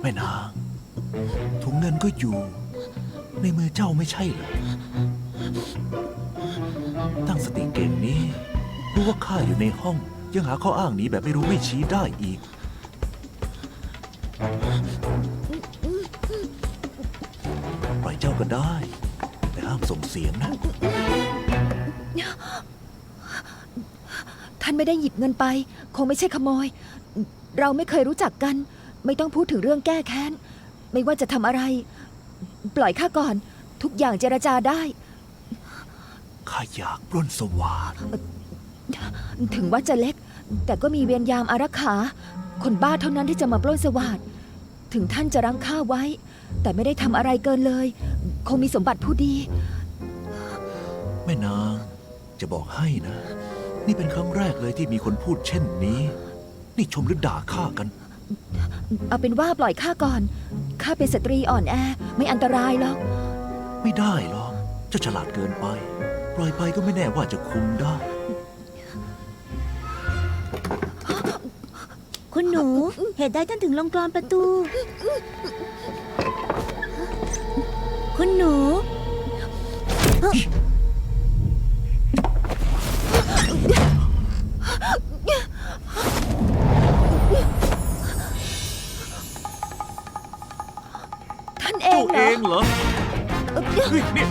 แม่นางถุงเงินก็อยู่ ในมือเจ้าไม่ใช่เหรอ ตั้งสติเก่งนี้รู้ว่าข้าอยู่ในห้อง ยังหาข้ออ้างหนี้แบบไม่รู้ไม่ชี้ได้อีก ปล่อยเจ้าก็ได้ แต่ห้ามส่งเสียงนะานไม่ได้หยิบเงินไป คงไม่ใช่ขโมย เราไม่เคยรู้จักกัน ไม่ต้องพูดถึงเรื่องแก้แค้น ไม่ว่าจะทำอะไร ปล่อยข้าก่อน ทุกอย่างเจรจาได้ ข้าอยากปล้นสว่านถึงว่าจะเล็ก แต่ก็มีเวรยามอารักขา คนบ้าเท่านั้นที่จะมาปล้นสวัสดถึงท่านจะรั้งข้าไว้ แต่ไม่ได้ทำอะไรเกินเลย คงมีสมบัติผู้ดี แม่นางจะบอกให้นะ นี่เป็นครั้งแรกเลยที่มีคนพูดเช่นนี้ นี่ชมหรือด่าข้ากัน เอาเป็นว่าปล่อยข้าก่อน ข้าเป็นสตรีอ่อนแอ ไม่อันตรายหรอก ไม่ได้หรอกเจ้าฉลาดเกินไป ปล่อยไปก็ไม่แน่ว่าจะคุมได้ คุณหนู เหตุใดท่านถึงลงกรอนประตู คุณหนู ท่านเอเจ้างเหรเอองเหรอเฮ้ยเนี่ย